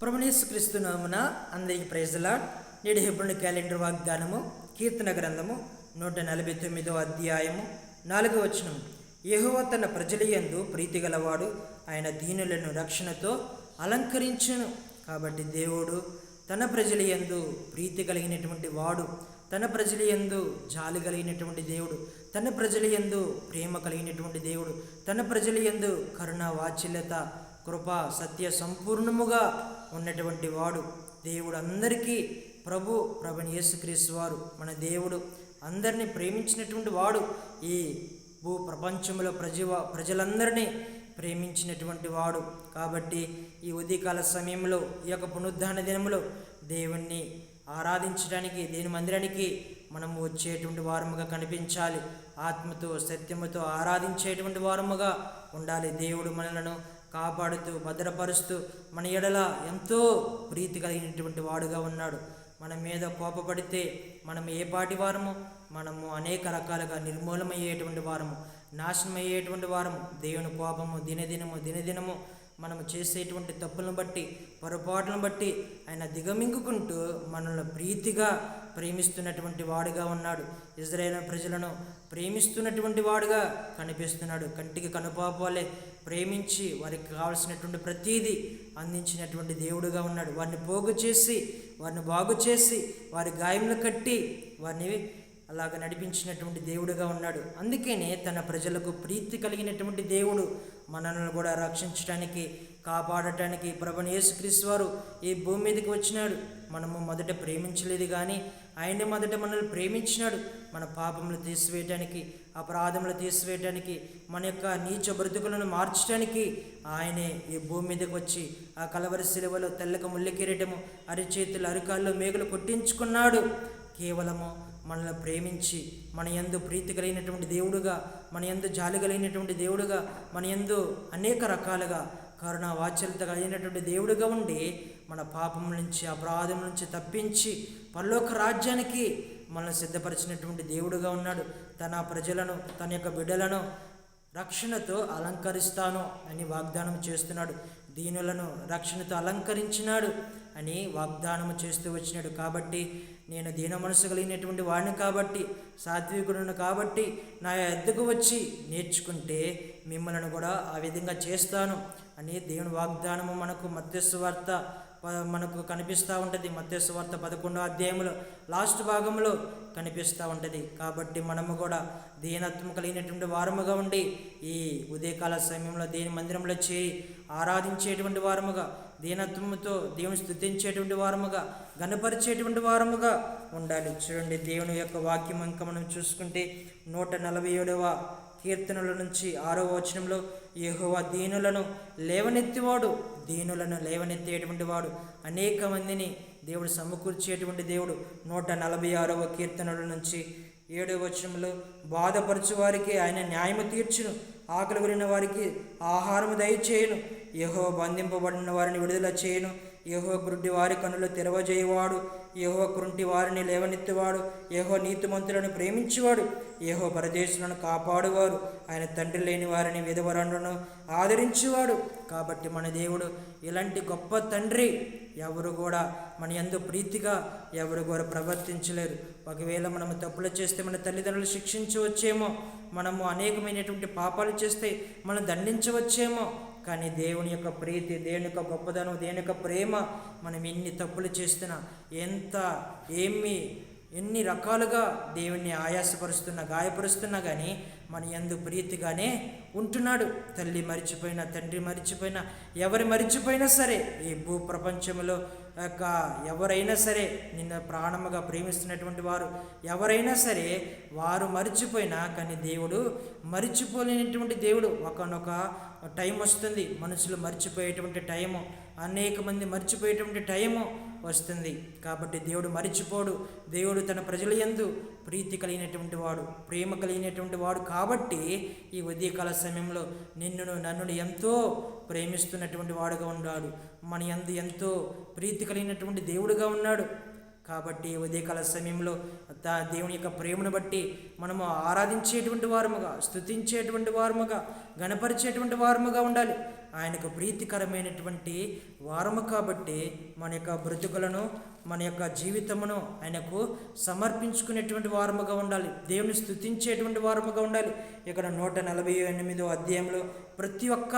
ప్రభునేసు నామున అందరికి ప్రైజ్లా నేడు హిబ్రుని క్యాలెండర్ వాగ్దానము కీర్తన గ్రంథము నూట నలభై తొమ్మిదో అధ్యాయము నాలుగో వచనం. యెహోవ తన ప్రజలయందు ప్రీతి గలవాడు ఆయన దీనులను రక్షణతో అలంకరించును. కాబట్టి దేవుడు తన ప్రజలయందు ప్రీతి కలిగినటువంటి వాడు తన ప్రజలయందు జాలి కలిగినటువంటి దేవుడు తన ప్రజలయందు ప్రేమ కలిగినటువంటి దేవుడు తన ప్రజలయందు కరుణ వాత్సల్యత కృప సత్య సంపూర్ణముగా ఉన్నటువంటి వాడు దేవుడు అందరికీ ప్రభు ప్రభుని యేసుక్రీస్తు వారు మన దేవుడు అందరినీ ప్రేమించినటువంటి వాడు ఈ భూ ప్రపంచంలో ప్రజవ ప్రజలందరినీ ప్రేమించినటువంటి వాడు. కాబట్టి ఈ ఉదయకాల సమయంలో ఈ యొక్క పునరుద్ధాన దినములో దేవుణ్ణి ఆరాధించడానికి దేని మందిరానికి మనము వచ్చేటువంటి వారముగా కనిపించాలి. ఆత్మతో సత్యముతో ఆరాధించేటువంటి వారముగా ఉండాలి. దేవుడు మనలను కాపాడుతూ భద్రపరుస్తూ మన ఎడల ఎంతో ప్రీతి కలిగినటువంటి వాడుగా ఉన్నాడు. మన మీద కోపపడితే మనం ఏ పాటి వారము? మనము అనేక రకాలుగా నిర్మూలమయ్యేటువంటి వారము. నాశనం అయ్యేటువంటి వారము. దేవుని కోపము దినదినము దినదినము మనము చేసేటువంటి తప్పులను బట్టి పొరపాట్లను బట్టి ఆయన దిగమింగుకుంటూ మనల్ని ప్రీతిగా ప్రేమిస్తున్నటువంటి వాడుగా ఉన్నాడు. ఇజ్రాయేల్ ప్రజలను ప్రేమిస్తున్నటువంటి వాడుగా కనిపిస్తున్నాడు. కంటికి కనుపాపాలే ప్రేమించి వారికి కావలసినటువంటి ప్రతీది అందించినటువంటి దేవుడుగా ఉన్నాడు. వారిని పోగు చేసి వారిని బాగు చేసి వారి గాయములు కట్టి వారిని అలాగ నడిపించినటువంటి దేవుడుగా ఉన్నాడు. అందుకనే తన ప్రజలకు ప్రీతి కలిగినటువంటి దేవుడు మనల్ని కూడా రక్షించడానికి కాపాడటానికి ప్రభుని యేసుక్రీస్తు వారు ఈ భూమి మీదకి వచ్చినాడు. మనము మొదట ప్రేమించలేదు కానీ ఆయనే మొదట మనల్ని ప్రేమించినాడు. మన పాపములు తీసివేయటానికి అపరాధములు తీసివేయటానికి మన యొక్క నీచ బ్రతుకులను మార్చడానికి ఆయనే ఈ భూమి మీదకి వచ్చి ఆ కలవరి శిలువలో తెల్లక ముళ్ళ కిరీటము అరిచేతులు అరికాల్లో మేకలు కొట్టించుకున్నాడు. కేవలము మనల్ని ప్రేమించి మన ఎందు ప్రీతి కలిగినటువంటి దేవుడుగా మన ఎందు జాలి కలిగినటువంటి దేవుడుగా మన ఎందు అనేక రకాలుగా కరుణ వాత్సల్యత కలిగినటువంటి దేవుడుగా ఉండి మన పాపం నుంచి అపరాధం నుంచి తప్పించి పరలోక రాజ్యానికి మనల్ని సిద్ధపరిచినటువంటి దేవుడుగా ఉన్నాడు. తన ప్రజలను తన యొక్క బిడ్డలను రక్షణతో అలంకరిస్తాను అని వాగ్దానం చేస్తున్నాడు. దీనులను రక్షణతో అలంకరించినాడు అని వాగ్దానం చేస్తూ వచ్చినాడు. కాబట్టి నేను దీన మనసు కలిగినటువంటి వాడిని కాబట్టి సాత్వికుడును కాబట్టి నా ఎద్దుకు వచ్చి నేర్చుకుంటే మిమ్మల్ని కూడా ఆ విధంగా చేస్తాను అని దేవుని వాగ్దానము మనకు మధ్యస్థ వార్త మనకు కనిపిస్తూ ఉంటుంది. మత్స్సు వార్త పదకొండో అధ్యాయంలో లాస్ట్ భాగంలో కనిపిస్తూ ఉంటుంది. కాబట్టి మనము కూడా దీనత్వం కలిగినటువంటి వారముగా ఉండి ఈ ఉదయకాల సమయంలో దేని మందిరంలో చేరి ఆరాధించేటువంటి వారముగా దీనత్వంతో దేవుని స్థుతించేటువంటి వారముగా గనపరిచేటువంటి వారముగా ఉండాలి. చూడండి దేవుని యొక్క వాక్యం ఇంకా మనం చూసుకుంటే నూట నలభై ఏడవ కీర్తనల నుంచి ఆరో వచనంలో యెహోవా దీనులను లేవనెత్తివాడు దీనులను లేవనెత్తేటువంటి వాడు అనేక మందిని దేవుడు సమకూర్చేటువంటి దేవుడు. నూట నలభై ఆరవ కీర్తనల నుంచి ఏడవ వచనంలో బాధపరచు వారికి ఆయన న్యాయము తీర్చును ఆకలి కొనిన వారికి ఆహారము దయచేయను యహో బంధింపబడిన వారిని విడుదల చేయను యహో గుడ్డి వారి కనులు తెరవజేయవాడు. ఏహో కృంటి వారిని లేవనెత్తువాడు ఏహో నీతిమంతులను ప్రేమించేవాడు ఏహో పరదేశులను కాపాడువారు. ఆయన తండ్రి లేని వారిని విధవరణను ఆదరించేవాడు. కాబట్టి మన దేవుడు ఇలాంటి గొప్ప తండ్రి ఎవరు కూడా మన ఎందు ప్రీతిగా ఎవరు కూడా ప్రవర్తించలేరు. ఒకవేళ మనము తప్పులు చేస్తే మన తల్లిదండ్రులు శిక్షించవచ్చేమో మనము అనేకమైనటువంటి పాపాలు చేస్తే మనం దండించవచ్చేమో కానీ దేవుని యొక్క ప్రీతి దేవుని యొక్క గొప్పదనం దేవుని యొక్క ప్రేమ మనం ఎన్ని తప్పులు చేస్తున్నా ఎంత ఏమి ఎన్ని రకాలుగా దేవుణ్ణి ఆయాసపరుస్తున్నా గాయపరుస్తున్నా కానీ మన ఎందు ప్రీతిగానే ఉంటున్నాడు. తల్లి మరిచిపోయినా తండ్రి మరిచిపోయినా ఎవరు మరిచిపోయినా సరే ఈ భూ ప్రపంచంలో యొక్క ఎవరైనా సరే నిన్ను ప్రాణముగా ప్రేమిస్తున్నటువంటి వారు ఎవరైనా సరే వారు మరిచిపోయినా కానీ దేవుడు మరిచిపోలేనటువంటి దేవుడు. ఒకనొక టైం వస్తుంది మనుషులు మర్చిపోయేటువంటి టైము అనేక మంది మర్చిపోయేటువంటి టైము వస్తుంది. కాబట్టి దేవుడు మరిచిపోడు. దేవుడు తన ప్రజల యందు ప్రీతి కలిగినటువంటి వాడు ప్రేమ కలిగినటువంటి వాడు కాబట్టి ఈ ఉదయకాల సమయంలో నిన్నును నన్నును ఎంతో ప్రేమిస్తున్నటువంటి వాడుగా ఉన్నాడు మన యందు ఎంతో ప్రీతి కలిగినటువంటి దేవుడుగా ఉన్నాడు. కాబట్టి ఉదయకాల సమయంలో దా దేవుని యొక్క ప్రేమను బట్టి మనము ఆరాధించేటువంటి వారముగా స్థుతించేటువంటి వారముగా గణపరిచేటువంటి వారముగా ఉండాలి. ఆయనకు ప్రీతికరమైనటువంటి వారము కాబట్టి మన యొక్క బ్రతుకులను మన యొక్క జీవితమును ఆయనకు సమర్పించుకునేటువంటి వారముగా ఉండాలి. దేవుని స్థుతించేటువంటి వారముగా ఉండాలి. ఇక్కడ నూట నలభై ఎనిమిదో అధ్యాయంలో ప్రతి ఒక్క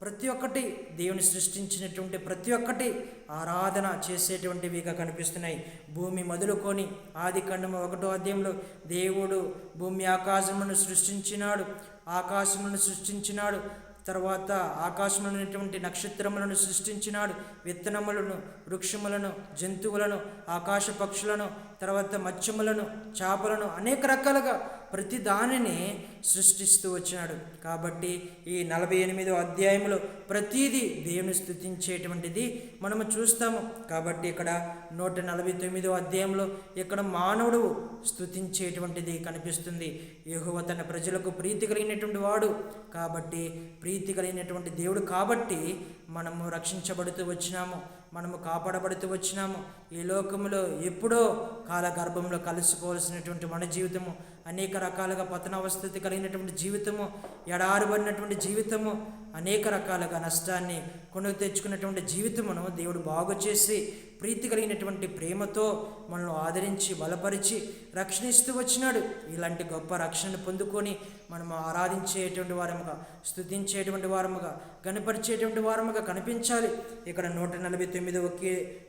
ప్రతి ఒక్కటి దేవుని సృష్టించినటువంటి ప్రతి ఒక్కటి ఆరాధన చేసేటువంటివిగా కనిపిస్తున్నాయి. భూమి మొదలుకొని ఆది ఖండము ఒకటో అధ్యాయంలో దేవుడు భూమి ఆకాశమును సృష్టించినాడు ఆకాశమును సృష్టించినాడు తర్వాత ఆకాశములైనటువంటి నక్షత్రములను సృష్టించినాడు విత్తనములను వృక్షములను జంతువులను ఆకాశ పక్షులను తర్వాత మత్స్యములను చేపలను అనేక రకాలుగా ప్రతి దానిని సృష్టిస్తూ వచ్చినాడు. కాబట్టి ఈ నలభై ఎనిమిదో అధ్యాయంలో ప్రతీది దేవుని స్థుతించేటువంటిది మనము చూస్తాము. కాబట్టి ఇక్కడ నూట నలభై తొమ్మిదో అధ్యాయంలో ఇక్కడ మానవుడు స్థుతించేటువంటిది కనిపిస్తుంది. యహువ తన ప్రజలకు ప్రీతి కలిగినటువంటి వాడు. కాబట్టి ప్రీతి కలిగినటువంటి దేవుడు కాబట్టి మనము రక్షించబడుతూ వచ్చినాము. మనము కాపాడబడుతూ వచ్చినాము. ఈ లోకములో ఎప్పుడో కాలగర్భంలో కలుసుకోవాల్సినటువంటి మన జీవితము అనేక రకాలుగా పతనావస్థితి కలిగినటువంటి జీవితము ఎడారుబడినటువంటి జీవితము అనేక రకాలుగా నష్టాన్ని కొనుగోలు తెచ్చుకున్నటువంటి జీవితమును దేవుడు బాగు చేసి ప్రీతి కలిగినటువంటి ప్రేమతో మనల్ని ఆదరించి బలపరిచి రక్షణిస్తూ వచ్చినాడు. ఇలాంటి గొప్ప రక్షణను పొందుకొని మనము ఆరాధించేటువంటి వారముగా స్థుతించేటువంటి వారముగా గణపరిచేటువంటి వారముగా కనిపించాలి. ఇక్కడ నూట నలభై తొమ్మిది ఒకే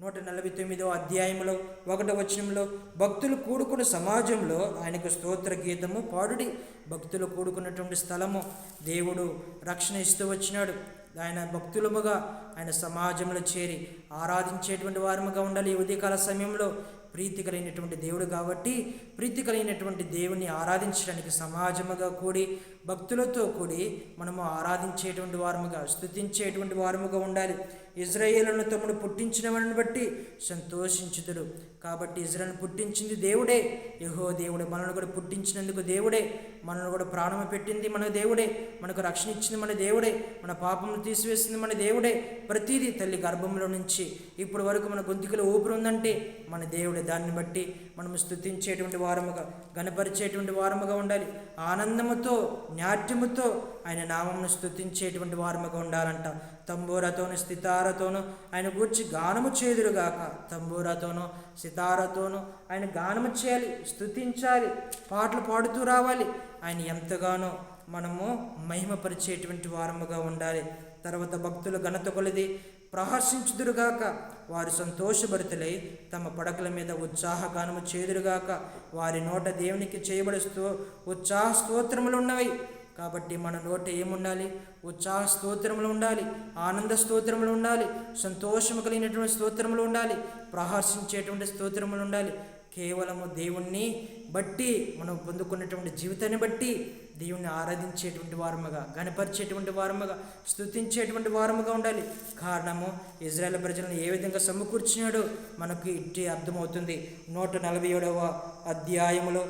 నూట నలభై తొమ్మిదో అధ్యాయంలో ఒకటో వచనంలో భక్తులు కూడుకున్న సమాజంలో ఆయనకు స్తోత్ర గీతము పాడుడి. భక్తులు కూడుకున్నటువంటి స్థలము దేవుడు రక్షణ ఇస్తూ వచ్చినాడు. ఆయన భక్తులముగా ఆయన సమాజంలో చేరి ఆరాధించేటువంటి వారముగా ఉండాలి. ఉదయకాల సమయంలో ప్రీతి కలిగినటువంటి దేవుడు కాబట్టి ప్రీతి కలిగినటువంటి దేవుని ఆరాధించడానికి సమాజముగా కూడి భక్తులతో కూడి మనము ఆరాధించేటువంటి వారముగా స్థుతించేటువంటి వారముగా ఉండాలి. ఇజ్రాయేలును తమను పుట్టించిన వారిని బట్టి సంతోషించుతుడు కాబట్టి ఇజ్రాయల్ పుట్టించింది దేవుడే. యహో దేవుడే. మనల్ని కూడా పుట్టించినందుకు దేవుడే. మనల్ని కూడా ప్రాణము పెట్టింది మన దేవుడే. మనకు రక్షణ ఇచ్చింది మన దేవుడే. మన పాపములు తీసివేసింది మన దేవుడే. ప్రతిదీ తల్లి గర్భంలో నుంచి ఇప్పటి వరకు మన గొంతుకులో ఊపిరి ఉందంటే మన దేవుడే. దాన్ని బట్టి మనం స్తుతించేటువంటి వారముగా గణపరిచేటువంటి వారముగా ఉండాలి. ఆనందముతో నాట్యముతో ఆయన నామమును స్థుతించేటువంటి వారముగా ఉండాలంట. తంబూరతోను స్థితారతోను ఆయన గూర్చి గానము చేదురుగాక. తంబూరతోను సితారతోను ఆయన గానము చేయాలి స్తుతించాలి పాటలు పాడుతూ రావాలి. ఆయన ఎంతగానో మనము మహిమపరిచేటువంటి వారముగా ఉండాలి. తర్వాత భక్తులు ఘనత కొలది ప్రహర్షించుదురుగాక. వారు సంతోషభరితులై తమ పడకల మీద ఉత్సాహగానము చేదురుగాక. వారి నోట దేవునికి చేయబడి స్తో ఉత్సాహ స్తోత్రములు ఉన్నవి కాబట్టి మన నోట ఏముండాలి? ఉత్సాహ స్తోత్రములు ఉండాలి. ఆనంద స్తోత్రములు ఉండాలి. సంతోషము కలిగినటువంటి స్తోత్రములు ఉండాలి. ప్రహర్షించేటువంటి స్తోత్రములు ఉండాలి. కేవలము దేవుణ్ణి బట్టి మనం పొందుకున్నటువంటి జీవితాన్ని బట్టి దేవుణ్ణి ఆరాధించేటువంటి వారముగా గణపరిచేటువంటి వారముగా స్థుతించేటువంటి వారముగా ఉండాలి. కారణము ఇజ్రాయెల్ ప్రజలను ఏ విధంగా సమకూర్చినాడో మనకు ఇట్టి అర్థమవుతుంది. నూట నలభై ఏడవ అధ్యాయములో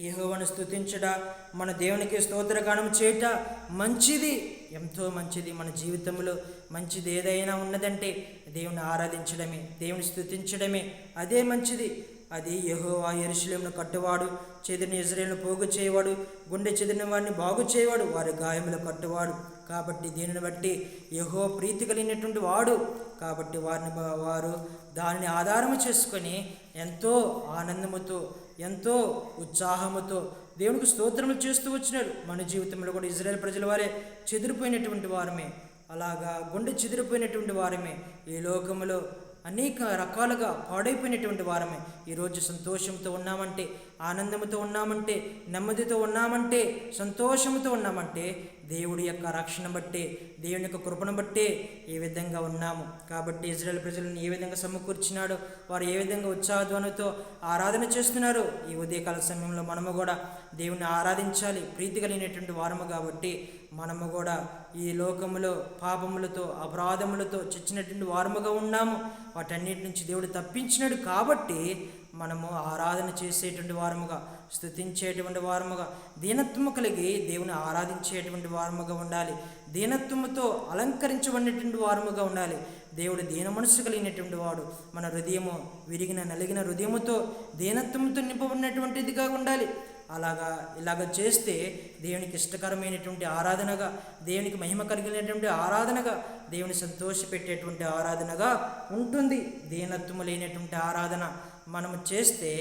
యహోవను స్థుతించట మన దేవునికి స్తోత్రగానం చేయట మంచిది. ఎంతో మంచిది మన జీవితంలో. మంచిది ఏదైనా ఉన్నదంటే దేవుని ఆరాధించడమే దేవుని స్తుతించడమే అదే మంచిది. అది యహోవా ఎరుశలేమును కట్టువాడు చెదిరిన ఇజ్రాయేల్ను పోగు చేయవాడు గుండె చెదిరిన వారిని బాగు చేయవాడు వారి గాయములు కట్టువాడు. కాబట్టి దీనిని బట్టి యహో ప్రీతి కలిగినటువంటి వాడు. కాబట్టి వారిని వారు దానిని ఆధారము చేసుకొని ఎంతో ఆనందముతో ఎంతో ఉత్సాహముతో దేవునికి స్తోత్రములు చేస్తూ వచ్చినారు. మన జీవితంలో కూడా ఇజ్రాయెల్ ప్రజల వారే చెదిరిపోయినటువంటి వారమే. అలాగా గుండె చెదిరిపోయినటువంటి వారమే. ఈ లోకములో అనేక రకాలుగా పాడైపోయినటువంటి వారమే. ఈరోజు సంతోషంతో ఉన్నామంటే ఆనందంతో ఉన్నామంటే నెమ్మదితో ఉన్నామంటే సంతోషంతో ఉన్నామంటే దేవుడి యొక్క రక్షణ బట్టే దేవుని యొక్క కృపను బట్టే ఏ విధంగా ఉన్నాము. కాబట్టి ఇజ్రాయెల్ ప్రజలను ఏ విధంగా సమకూర్చినాడో వారు ఏ విధంగా ఉత్సాహధ్వనితో ఆరాధన చేస్తున్నారు ఈ ఉదయకాల సమయంలో మనము కూడా దేవుని ఆరాధించాలి ప్రీతి కలిగినటువంటి వారము కాబట్టి మనము కూడా ఈ లోకములో పాపములతో అపరాధములతో చచ్చినటువంటి వారముగా ఉన్నాము. వాటన్నిటి నుంచి దేవుడు తప్పించినాడు కాబట్టి మనము ఆరాధన చేసేటువంటి వారముగా స్థుతించేటువంటి వారముగా దీనత్వము కలిగి దేవుని ఆరాధించేటువంటి వారముగా ఉండాలి. దీనత్వముతో అలంకరించబడినటువంటి వారముగా ఉండాలి. దేవుడు దీన మనసు కలిగినటువంటి వాడు. మన హృదయము విరిగిన నలిగిన హృదయముతో దీనత్వంతో నింపబడినటువంటిదిగా ఉండాలి. అలాగా ఇలాగ చేస్తే దేవునికి ఇష్టకరమైనటువంటి ఆరాధనగా దేవునికి మహిమ కలిగినటువంటి ఆరాధనగా దేవుని సంతోషపెట్టేటువంటి ఆరాధనగా ఉంటుంది. దీనత్వము లేనటువంటి ఆరాధన మనము చేస్తే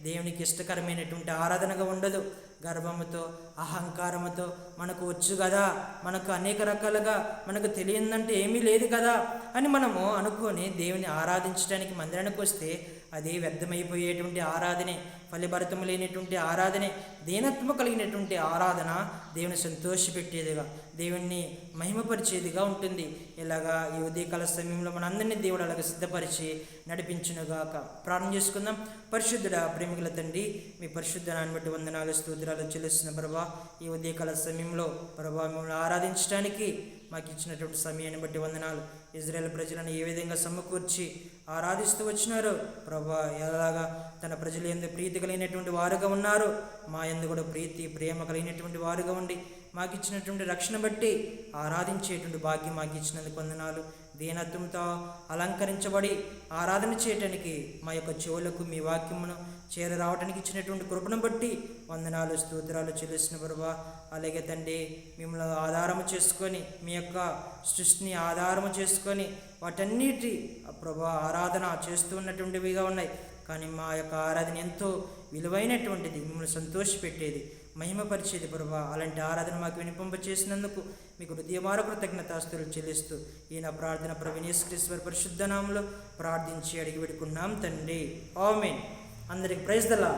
దేవునికి ఇష్టకరమైనటువంటి ఆరాధనగా ఉండదు. గర్వముతో అహంకారముతో మనకు వచ్చు కదా మనకు అనేక రకాలుగా మనకు తెలియదంటే ఏమీ లేదు కదా? అని మనము అనుకొని దేవుని ఆరాధించడానికి మందిరానికి వస్తే అది వ్యర్థమైపోయేటువంటి ఆరాధనే ఫలిభరితము లేనటువంటి ఆరాధనే దీనత్వము కలిగినటువంటి ఆరాధన దేవుని సంతోషపెట్టేదిగా. దేవుణ్ణి మహిమపరిచేదిగా ఉంటుంది. ఇలాగా ఈ ఉదయకాల సమయంలో మనందరినీ దేవుడు అలాగ సిద్ధపరిచి నడిపించునుగాక. ప్రార్థన చేసుకుందాం. పరిశుద్ధుడ ప్రేమికుల తండ్రి మీ పరిశుద్ధనాన్ని బట్టి వందనాలు స్తోత్రాలు చెల్లిస్తున్న ప్రభా ఈ ఉదయకాల సమయంలో ప్రభా మిమ్మల్ని ఆరాధించడానికి మాకు ఇచ్చినటువంటి సమయాన్ని బట్టి వందనాలు. ఇజ్రాయెల్ ప్రజలను ఏ విధంగా సమకూర్చి ఆరాధిస్తూ వచ్చినారో ప్రభా ఎలాగా తన ప్రజలు ఎందు ప్రీతి కలిగినటువంటి వారుగా ఉన్నారు. మా ఎందు కూడా ప్రీతి ప్రేమ కలిగినటువంటి వారుగా ఉండి మాకు ఇచ్చినటువంటి రక్షణ బట్టి ఆరాధించేటువంటి భాగ్యం మాకు ఇచ్చినందుకు వందనాలు. దీనత్వంతో అలంకరించబడి ఆరాధన చేయటానికి మా యొక్క చెవులకు మీ వాక్యమును చేర రావడానికి ఇచ్చినటువంటి కృపను బట్టి వందనాలు స్తోత్రాలు చెల్లిసిన ప్రభా అలాగే తండ్రి మిమ్మల్ని ఆధారము చేసుకొని మీ యొక్క సృష్టిని ఆధారము చేసుకొని వాటన్నిటి ప్రభా ఆరాధన చేస్తూ ఉన్నటువంటివిగా ఉన్నాయి. కానీ మా యొక్క ఆరాధన ఎంతో విలువైనటువంటిది మిమ్మల్ని సంతోషపెట్టేది. మహిమపరిచేది ప్రభా అలాంటి ఆరాధన మాకు వినిపింప చేసినందుకు మీకు హృదయమార కృతజ్ఞతాస్తులు చెల్లిస్తూ ఈ నా ప్రార్థన ప్రవీణేశ్వరీశ్వర పరిశుద్ధ నామంలో ప్రార్థించి అడిగి పెట్టుకున్నాం తండ్రి. ఆమెన్. అందరికి ప్రైజ్ దలా